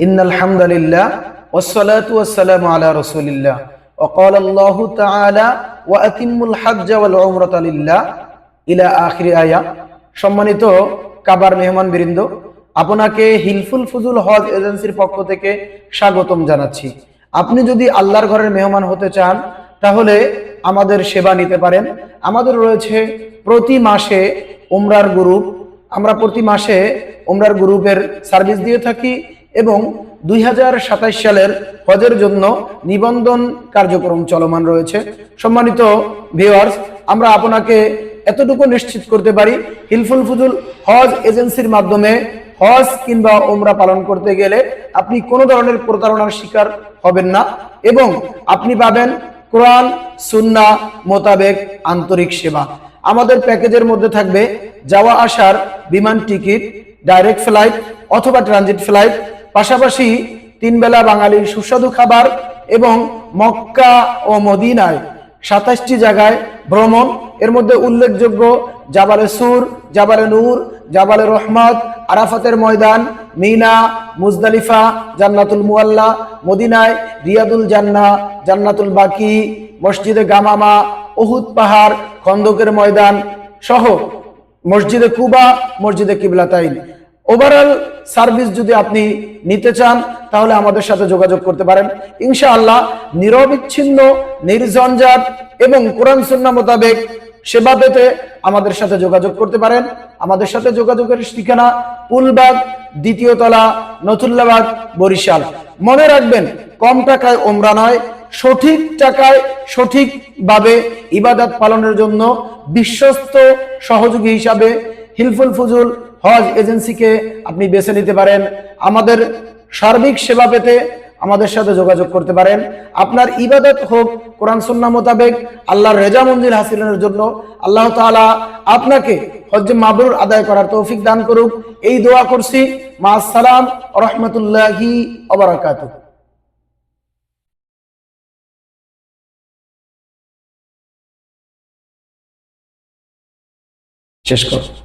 إن الحمد لله والصلاة والسلام على رسول الله وقال الله تعالى وأتم الحج والعمرة لله إلى آخر آية সম্মানিত কাবার মেহমান বৃন্দ আপনাকে হিলফুল ফুজুল হজ এজেন্সির পক্ষ থেকে স্বাগতম জানাচ্ছি আপনি যদি আল্লাহর ঘরের মেহমান হতে চান তাহলে আমাদের সেবা নিতে পারেন আমাদের রয়েছে প্রতি মাসে উমরার গ্রুপ আমরা প্রতি মাসে উমরার গ্রুপের সার্ভিস দিয়ে থাকি এবং দুই সালের হজের জন্য নিবন্ধন কার্যক্রম চলমান রয়েছে। সম্মানিত ভিউয়ার্স আমরা আপনাকে এতটুকু নিশ্চিত করতে পারি, হিলফুল ফুজুল হজ এজেন্সির মাধ্যমে হজ কিংবা ওমরা পালন করতে গেলে আপনি কোনো ধরনের প্রতারণার শিকার হবেন না এবং আপনি পাবেন কোরআন, সুন্না মোতাবেক আন্তরিক সেবা। আমাদের প্যাকেজের মধ্যে থাকবে যাওয়া আসার বিমান টিকিট, ডাইরেক্ট ফ্লাইট অথবা ট্রানজিট ফ্লাইট পাশাপাশি তিন বেলা বাঙালির সুস্বাদু খাবার এবং মক্কা ও মদিনায় সাতাশটি জায়গায় ভ্রমণ। এর মধ্যে উল্লেখযোগ্য জাবালে সুর, জাবালে নূর, জাবালে রহমত, আরাফাতের ময়দান, মিনা, মুজদালিফা, জান্নাতুল মুয়াল্লা, মদিনায় রিয়াদুল জান্না জান্নাতুল বাকি, মসজিদে গামামা, উহুদ পাহাড়, খন্দকের ময়দান সহ মসজিদে কুবা, মসজিদে কিবলাতাইন। ওভারঅল সার্ভিস যদি আপনি নিতে চান, তাহলে আমাদের সাথে যোগাযোগ করতে পারেন। ইনশাআল্লাহ নিরবিচ্ছিন্ন, নির্ঝঞ্ঝাট এবং কোরআন সুন্না মোতাবেক সেবা পেতে আমাদের সাথে যোগাযোগ করতে পারেন। আমাদের সাথে যোগাযোগের ঠিকানা পুলবাগ দ্বিতীয় তলা, নতুল্লাবাগ, বরিশাল। মনে রাখবেন, কম টাকায় ওমরা নয়, সঠিক টাকায় সঠিকভাবে ইবাদত পালনের জন্য বিশ্বস্ত সহযোগী হিসাবে হিলফুল ফুজুল হজ এজেন্সিকে আপনি বেছে নিতে পারেন। আমাদের সার্বিক সেবা পেতে আমাদের সাথে যোগাযোগ করতে পারেন। আপনার ইবাদত হোক, কোরআন সুন্না মোতাবেক আল্লাহর রেজা মঞ্জিল হাসিলের জন্য আল্লাহ তাআলা আপনাকে হজ মাবরুর আদায় করার তৌফিক দান করুক। এই দোয়া করছি। মা আসসালাম রহমতুল্লাহি অবরাকাতুহ শেষ করো